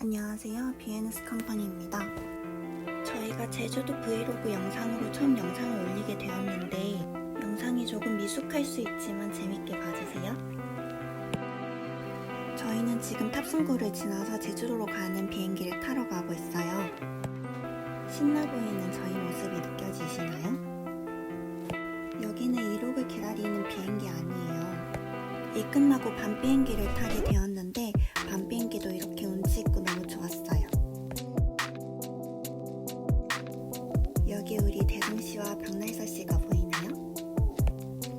안녕하세요. 비에누스 컴퍼니입니다. 저희가 제주도 브이로그 영상으로 처음 영상을 올리게 되었는데 영상이 조금 미숙할 수 있지만 재밌게 봐주세요. 저희는 지금 탑승구를 지나서 제주도로 가는 비행기를 타러 가고 있어요. 신나 보이는 저희 모습이 느껴지시나요? 끝나고 밤 비행기를 타게 되었는데 밤 비행기도 이렇게 운치 있고 너무 좋았어요. 여기 우리 대성 씨와 박날서 씨가 보이나요?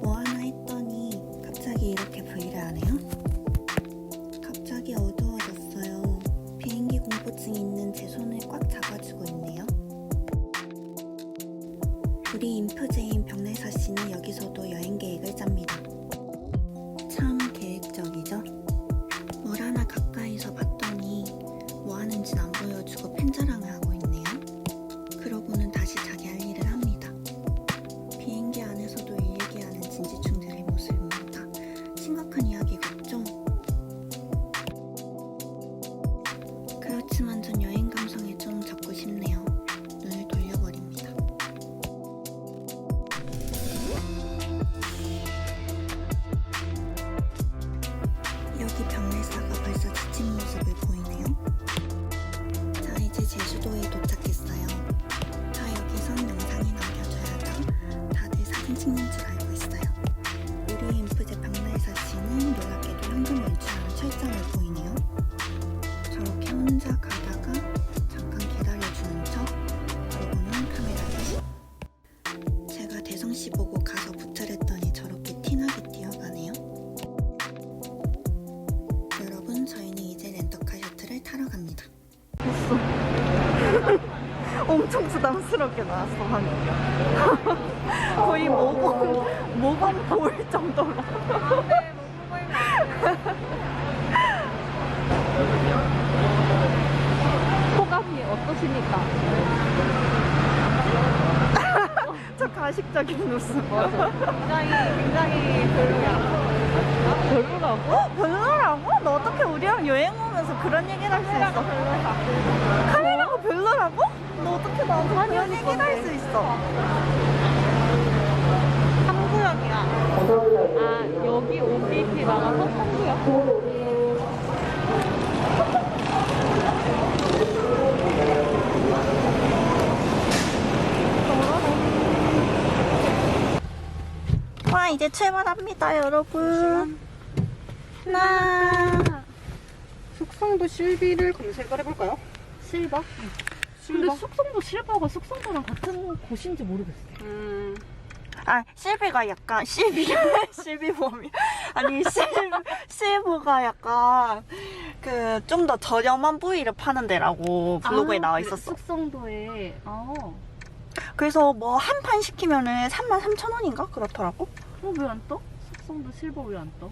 뭐 하나 했더니 갑자기 이렇게 V를 하네요. 뭐 하는지 안 보여주고 팬자랑을 하고 부담스럽게 나왔어 방금 거의 모범 모범 보일 정도로 호감이 어떠십니까? 저 가식적인 웃음 굉장히 굉장히 별로야. 별로라고? 별로라고? 너 어떻게 우리랑 여행 오면서 그런 얘기를 할 수 있어? 별로야. 별로라고? 너 어떻게 나한테 그런 얘기를 할 수 있어? 삼구역이야. 아 여기 OBP 나가서 삼구역. 와 이제 출발합니다 여러분 나 숙성도 실비를 검색을 해볼까요? 실버? 근데 숙성도 실버가 숙성도랑 같은 곳인지 모르겠어. 음, 아, 실비가 약간, 실비, 실비 봄이. 아니, 실, 실버가 약간, 그, 좀 더 저렴한 부위를 파는 데라고 블로그에 아, 나와 그래, 있었어. 숙성도에. 아, 그래서 뭐, 한 판 시키면은 33,000원인가? 그렇더라고. 어, 왜 안 떠? 숙성도 실버 왜 안 떠?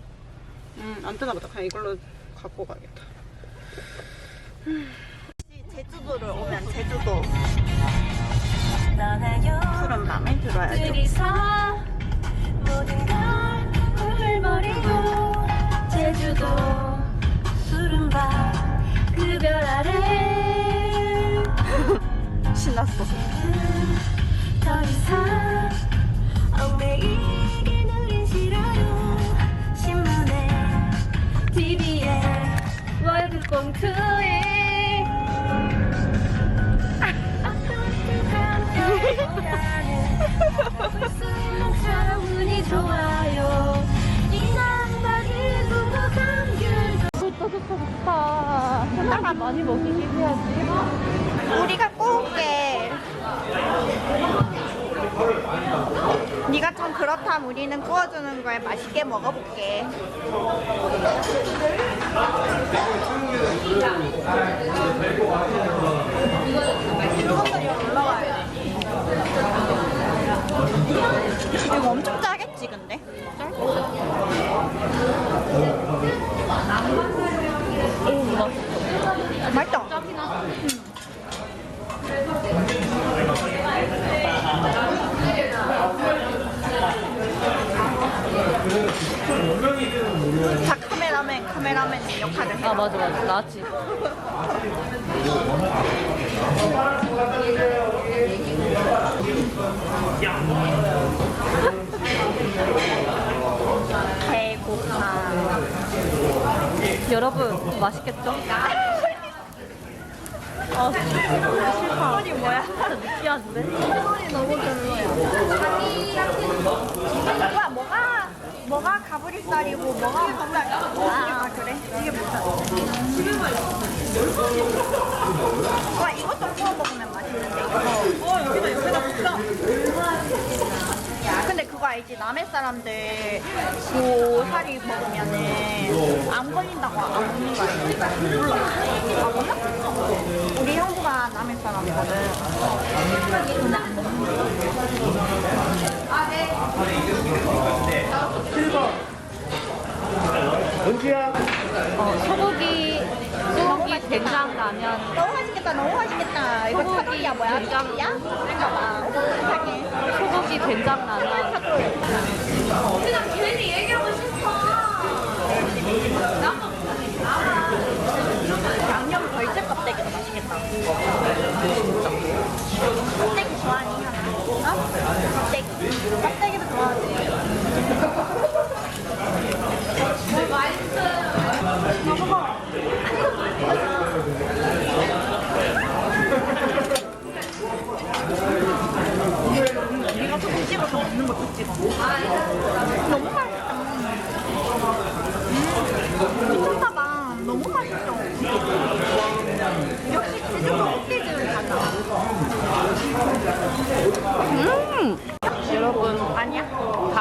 음, 안 뜨나 보다. 그냥 이걸로 갖고 가야겠다. 제주도를 오면 제주도. 푸른 밤을 들어야죠. 제주도 푸른 밤그 별 아래 신났어. 더 이상 얽매이게 누린 싫어요 신문에 TV에 월급 공투에 좋다. 편하게 많이 먹이긴 해야지. 우리가 구울게. 네가 좀 그렇다면 우리는 구워주는 걸 맛있게 먹어볼게. 이거 엄청 짜겠지 근데? 맛있다. 짜긴 하다. 자 카메라 카메라맨 카메라맨 역할을 해. 아 맞아 맞아 나왔지. 배고파. 여러분 맛있겠죠? 어, 싫다. 소리 뭐야? 느끼한데? 뭐가 뭐가 뭐가 가브리살이고 뭐가 목살이야? 아 그래? 이게 목살. 와 이것도 구워 먹으면 맛있는데. 어 여기다 여기다 볶아. 알지? 남의 사람들 그 살이 먹으면은 안 걸린다고 안 먹는 거 알지? 몰라. 아 몰라? 우리 형부가 남의 사람이거든. 근데 안 먹는 거. 어, 소고기 소고기 된장 라면 너무 맛있겠다. 너무 맛있겠다. 이거 소고기 차돌이야 뭐야? 된장. 차돌이야? 잠깐만. 어떡하게. 소고기 된장 라면 양념 벌집 껍데기도 맛있겠다. 껍데기 좋아하니 하나? 어? 껍데기. 껍데기도 좋아하지. 네가 조금 찍어서 먹는 것도 찍어. 너무 맛있다. 음, 미쳤나봐. 너무 맛있어. 역시 제주도 흑돼지는 달라. 음! 여러분 아니야?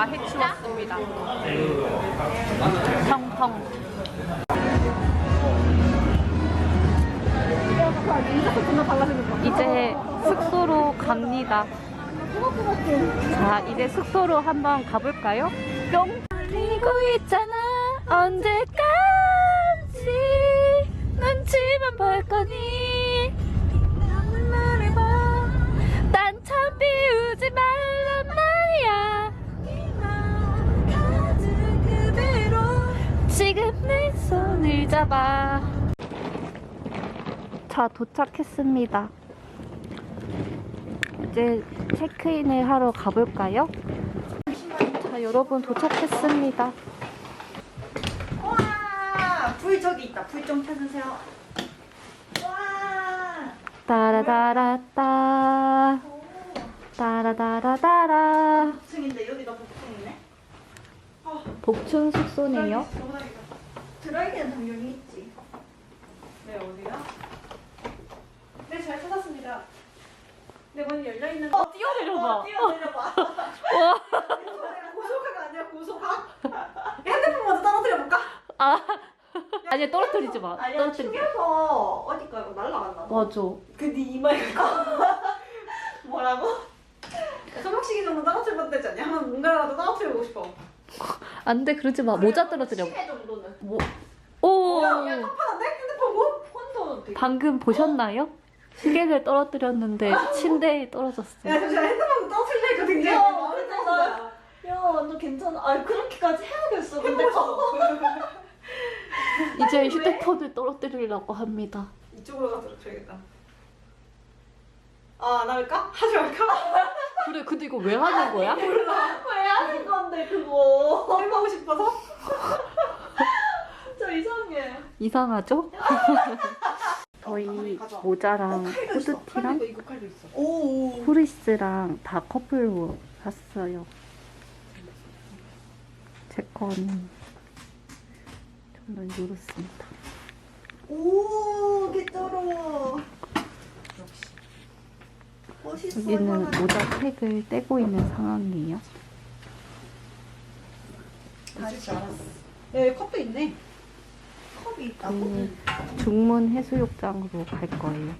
다 해치웠습니다. 텅텅. 이제 숙소로 갑니다. 자, 이제 숙소로 한번 가볼까요? 뿅! 달리고 있잖아, 언제까지 눈치만 볼 거니? 자, 도착했습니다. 이제 체크인을 하러 가볼까요? 자, 여러분 도착했습니다. 와, 불 저기 있다. 불좀 켜주세요. 와, 따라다라따. 따라다라따라. 복층인데 여기가 복층이네. 복층 숙소네요. 드라이기는 당연히 있지. 네 어디야? 네 잘 찾았습니다. 네 문이 열려 있는. 어 뛰 어내려봐. 뛰어내려봐. 고소가가 아니야 고소가. 핸드폰 먼저 떨어뜨려 볼까? 아. 아니, 떨어뜨리지 마. 아니야, 떨어뜨리지 마. 튀겨서 어디가 날라간다. 맞아. 그네 이마에 가. 뭐라고? 소독식이 정도 떨어뜨리면 되지 않냐? 한번 뭔가라도 떨어뜨리고 싶어. 안 돼, 그러지 마. 모자 떨어뜨려. 시계 정도는. 뭐. 오! 야, 야 깜빡한데 핸드폰 뭐? 되게. 방금 보셨나요? 시계를 떨어뜨렸는데 침대에 떨어졌어요. 야 잠시만 핸드폰 야, 든다. 야, 완전 괜찮아. 아, 그렇게까지 해야겠어. 근데 이제 휴대폰을 떨어뜨리려고 합니다. 이쪽으로 가서 줘야겠다. 아 나를까? 하지 말까? 그래, 근데 이거 왜 하는 거야? 왜 하는 건데 그거? 해보고 싶어서? 저 이상해. 이상하죠? 저희 모자랑 후드티랑 이거 칼도 있어. 오. 후리스랑 다 커플로 샀어요. 제 거는 저는 이렇습니다. 오, 개쩔어. 여기는 모자 팩을 떼고 있는 상황이에요. 다시 알았어. 야 여기 컵도 있네. 컵이 있다고? 저희는 중문 해수욕장으로 갈 거예요.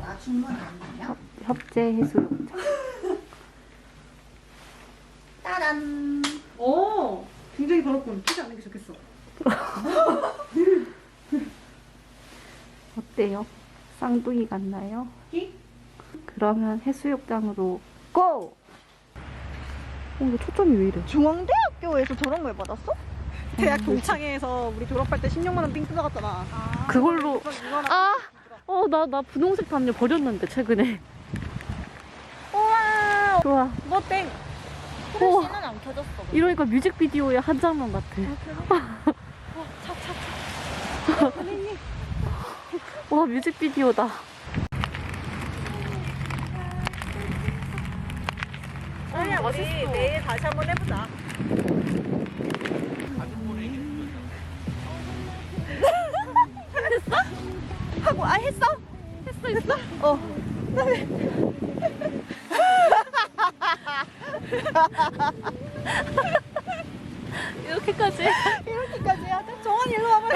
나 중문 아니냐? 협, 협재 해수욕장. 따란. 오 굉장히 더럽군. 키지 않는 게 좋겠어. 어때요? 쌍둥이 같나요? 히? 그러면 해수욕장으로 고! 어, 이거 초점이 왜 이래? 중앙대학교에서 저런 걸 받았어? 대학 동창회에서 우리 졸업할 때 16만 원삥 뜯어갔잖아. 그걸로 그래서 이거랑 아, 어 나 나 분홍색 담요 버렸는데 최근에. 우와. 좋아. 뭐 땡. 우와. 후레쉬는 안 켜졌어. 이러니까 뮤직비디오의 한 장면 같아. 와 뮤직비디오다. 아니야, 우리 내일 다시 한번 해보자. 하고 아 했어? 했어 했어? 어. 이렇게까지. 이렇게까지 하자. 정원 일로 와봐.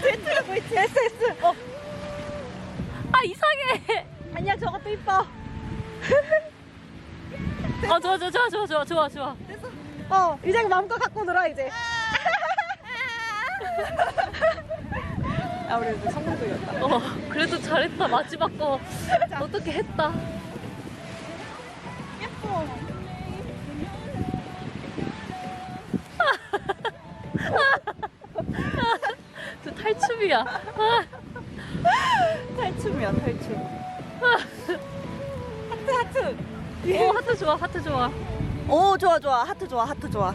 제트라고 있지. S S. 어. 아 이상해. 아니야 저것도 이뻐. 아 좋아 좋아 좋아 좋아 좋아 좋아 좋아. 어, 이제 마음껏 갖고 놀아, 이제. 아, 우리 이제 성공적이었다. 어 그래도 잘했다 마지막 거 어떻게 했다. 예뻐. 저 탈춤이야. 아, 탈춤이야 탈춤. 하트 하트. 오 하트 좋아 하트 좋아. 오 좋아 좋아 하트 좋아 하트 좋아.